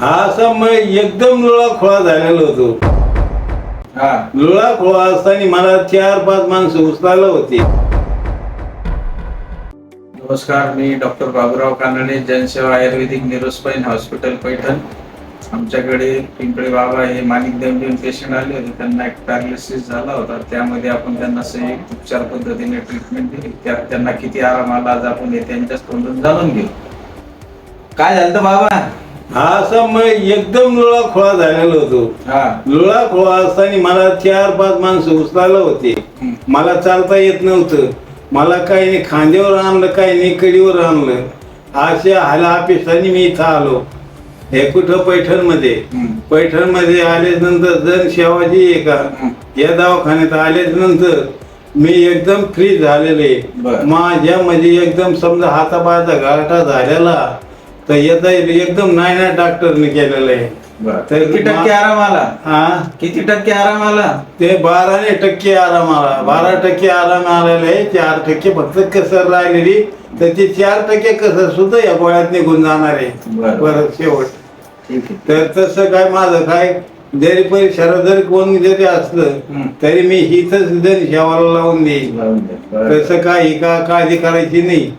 हा असा मग एकदम लोळा खोळा झालेलो होतो. हा. लोळा खोळा असताना मला चार पाच माणसं उचलायला होती. नमस्कार मी डॉक्टर बाबुराव कानडे जनसेवा आयुर्वेदिक निरोस्पाईन हॉस्पिटल पैठण. आमच्याकडे पिंपळे बाबा हे माणिक देवजीन पेशंट आले होते. त्यांना एक पॅरालिसिस झाला होता. त्यामध्ये आपण त्यांना संयुक्त उपचार पद्धतीने ट्रीटमेंट दिली. त्यात त्यांना किती आराम आला आज आपण हे त्यांच्याच तोंडून जाणून घेऊ. काय झालं बाबा? हा असा मग एकदम लोळा खोळा झालेलो होतो. हा. लोळा खोळा असताना मला चार पाच माणसं उचलायला होते. मला चालता येत नव्हतं. मला काही नाही खांद्यावर आणलं काही नाही कडीवर आणलं. अशा हाला अपेक्षाने मी इथं आलो. हे कुठं? पैठणमध्ये. पैठणमध्ये आल्याच नंतर जन सेवाजी आहे का? हम्म. या दवाखान्यात आल्याच नंतर मी एकदम फ्री झालेले. माझ्या म्हणजे एकदम समजा हातापायाचा गाठा झालेला तर याचा एकदम नाही नाही डॉक्टरने केलेलं आहे. तर किती टक्के आराम आला? हा? किती टक्के आराम आला? ते बाराने टक्के आराम आला. बारा टक्के आराम आलेला आहे चार टक्के फक्त कसर राहिलेली तर ते चार टक्के कसर सुद्धा या गोळ्यात निघून जाणार आहे. बरं. परत शेवट. तर तसं काय माझं काय जरी परिसरात जरी कोण जरी असलं. तरी मी हिथच जरी शेवाला लावून देईन. लावून दे. बरं. तसं काही का काळजी करायची नाही.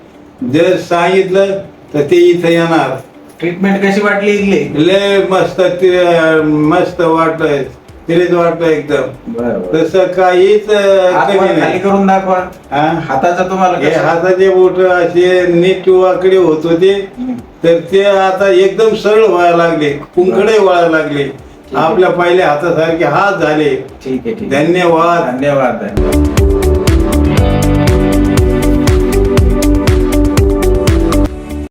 जर सांगितलं तर ते इथं येणार. ट्रीटमेंट कशी वाटली इथली? लय मस्त ते मस्त वाटलंय. तिरेच वाटलं एकदम. बरं तसं काहीच अं, हात कमी वर खाली नाही. करून दाखवा. हा? हाताचा तुम्हाला हे कसं? हाताचे बोट असे नीट वाकडे होत होते. तर ते आता एकदम सरळ व्हायला लागले. कुंकडे वळायला लागले. आपल्या पहिल्या हातासारखे हात झाले. ठीक आहे ठीक आहे. धन्यवाद धन्यवाद.